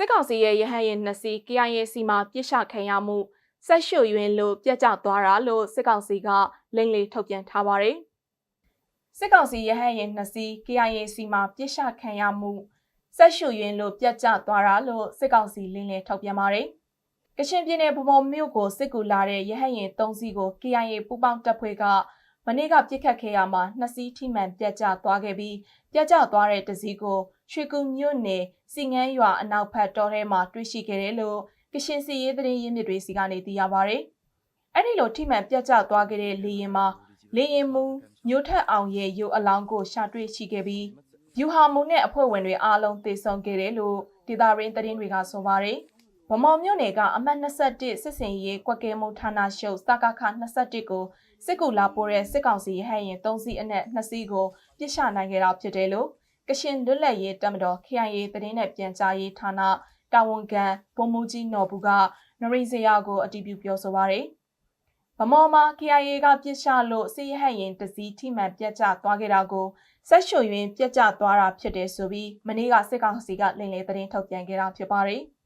စစ်ကောင်စီရဲ့ရဟန်းရင်နှစ်စီး KIA စီမှာပြစ်ရှခံရမှုဆက်ရှုပ်ယွင်းလို့ပြက်ကျသွားတာလို့စစ်ကောင်စီကလိမ့်လေထုတ်ပြန်ထားပါတယ်။စစ်ကောင်စီရဟန်းရင်နှစ်စီး KIA စီမှာပြစ်ရှခံရမှုဆက်ရှုပ်ယွင်းလို့ပြက်ကျသွားတာလို့စစ်ကောင်စီလိမ့်လေထုတ်ပြန်ပါတယ်။ကချင်ပြည်နယ်ဗမော်မြို့ကိုစစ်ကူလာတဲ့ရဟန်းရင်၃စီးကို KIA ပူးပေါင်းတပ်ဖွဲ့က မနေ့ကပြစ်ခတ်ခဲ့ရမှာနှစ်စီးထိမှန်ပြက်ကျသွားခဲ့ပြီးပြက်ကျသွားတဲ့တစည်းကိုရွှေကူမြို့နယ်စီငန်းရွာအနောက်ဘက်တောထဲမှာတွေ့ရှိခဲ့တယ်လို့ကရှင်စီရေးသတင်းရင်းမြစ်တွေစီကနေသိရပါဗျ။အဲ့ဒီလိုထိမှန်ပြက်ကျသွားခဲ့တဲ့လေရင်မှာလေရင်မူမျိုးထက်အောင်ရဲ့ရုပ်အလောင်းကိုရှာတွေ့ရှိခဲ့ပြီးယူဟာမူနဲ့အဖွဲ့ဝင်တွေအားလုံးသေဆုံးခဲ့တယ်လို့ဒေတာရင်းသတင်းတွေကဆိုပါတယ်။ ဗမော်မြို့နယ်ကအမှတ်21စစ်စင်ရေးကွက်ကဲမှုဌာနရှုပ်စကခ21ကိုစစ်ကူလာပို့တဲ့စစ်ကောင်စီဟဲ့ရင်3စီးအနက်2စီးကိုပြစ်ချနိုင်ခဲ့တာဖြစ်တယ်လို့ကရှင်လွတ်လပ်ရေးတပ်မတော် KIA သတင်းနဲ့ပြန်ကြားရေးဌာနတာဝန်ခံဗိုလ်မှူးကြီးနော်ဘူးကနရိစရာကိုအတည်ပြုပြောဆိုပါရယ်ဗမော်မှာ KIA ကပြစ်ချလို့စစ်ရဟတ်ရင်တစည်းထိမှန်ပြတ်ကျသွားခဲ့တာကိုဆက်ရှုံရင်းပြတ်ကျသွားတာဖြစ်တယ်ဆိုပြီးမနေ့ကစစ်ကောင်စီကလိန်လေသတင်းထုတ်ပြန်ခဲ့တာဖြစ်ပါတယ်။